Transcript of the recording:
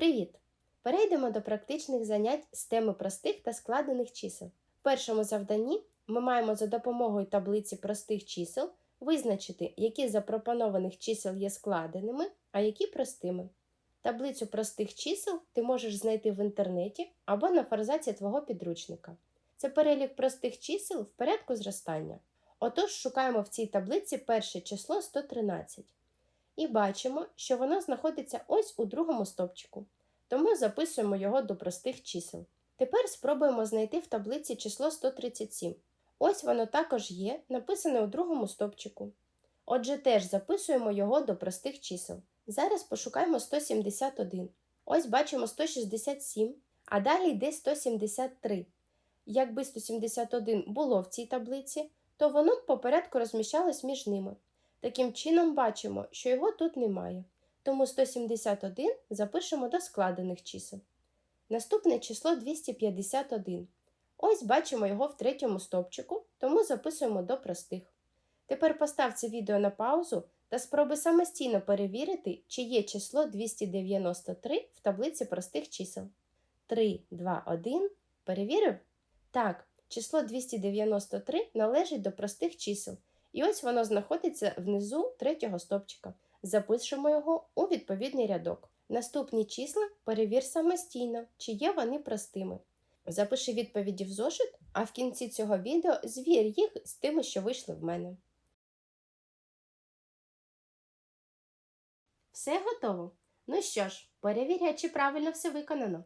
Привіт! Перейдемо до практичних занять з теми простих та складених чисел. В першому завданні ми маємо за допомогою таблиці простих чисел визначити, які з запропонованих чисел є складеними, а які простими. Таблицю простих чисел ти можеш знайти в інтернеті або на форзаці твого підручника. Це перелік простих чисел в порядку зростання. Отож, шукаємо в цій таблиці перше число 113 і бачимо, що воно знаходиться ось у другому стопчику, тому записуємо його до простих чисел. Тепер спробуємо знайти в таблиці число 137. Ось воно також є, написане у другому стопчику. Отже, теж записуємо його до простих чисел. Зараз пошукаємо 171. Ось бачимо 167, а далі йде 173. Якби 171 було в цій таблиці, то воно б по порядку розміщалось між ними. Таким чином бачимо, що його тут немає. Тому 171 запишемо до складених чисел. Наступне число 251. Ось бачимо його в третьому стовпчику, тому записуємо до простих. Тепер постав це відео на паузу та спробуй самостійно перевірити, чи є число 293 в таблиці простих чисел. 3, 2, 1. Перевірив? Так, число 293 належить до простих чисел. І ось воно знаходиться внизу третього стопчика. Запишемо його у відповідний рядок. Наступні числа перевір самостійно, чи є вони простими. Запиши відповіді в зошит, а в кінці цього відео звір їх з тими, що вийшли в мене. Все готово? Ну що ж, перевіряй, чи правильно все виконано.